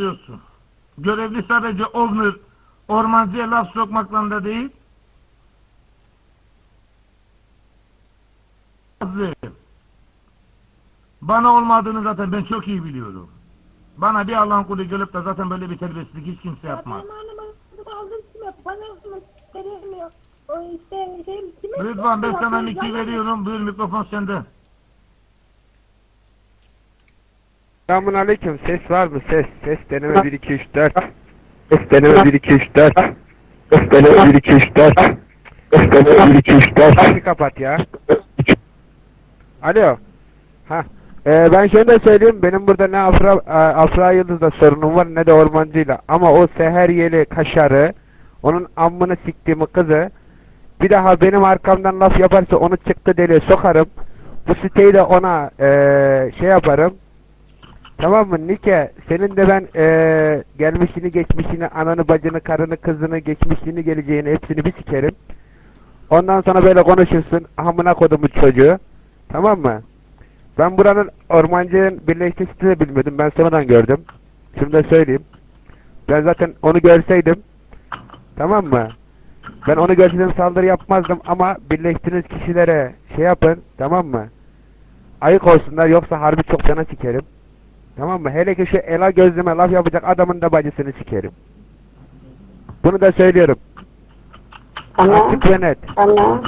biliyorsun. Görevli sadece Orner, ormancıya laf sokmakla da değil. Bana olmadığını zaten ben çok iyi biliyorum. Bana bir Allah'ın kulu gelip de zaten böyle bir terbiyesizlik hiç kimse yapmaz. Şey? Rıdvan ben sana miki veriyorum. Buyur mikrofon sende. Selamun aleyküm. Ses var mı? Ses. Ses deneme 1 2 3 4. Ses deneme 1 2 3 4. Ses deneme 1 2 3 4. Ses deneme 1 2 3 4. Hadi kapat ya. Alo. Ha. Ee, ben şunu da söyleyeyim. Benim burada ne Afra, e, Afra Yıldız'da sorunum var ne de ormancıyla. Ama o seher yeli kaşarı, onun ammını siktiğimi kızı, bir daha benim arkamdan laf yaparsa onu çıktı deliğe sokarım. Bu siteyi de ona eee şey yaparım. Tamam mı Nike? Senin de ben eee gelmişini geçmişini, ananı bacını, karını kızını, geçmişini geleceğini hepsini bir sikerim. Ondan sonra böyle konuşursun. Amına kodumu çocuğu. Tamam mı? Ben buranın ormancının birleşmesini de bilmiyordum. Ben sonradan gördüm. Şunu da söyleyeyim. Ben zaten onu görseydim. Tamam mı? Ben onu görseydim saldırı yapmazdım ama birleştiğiniz kişilere şey yapın. Tamam mı? Ayık olsunlar yoksa harbi çok cana sikerim. Tamam mı? Hele ki şu ela gözlüme laf yapacak adamın da bacısını sikerim. Bunu da söylüyorum. Alo. Açık ve net. Alo.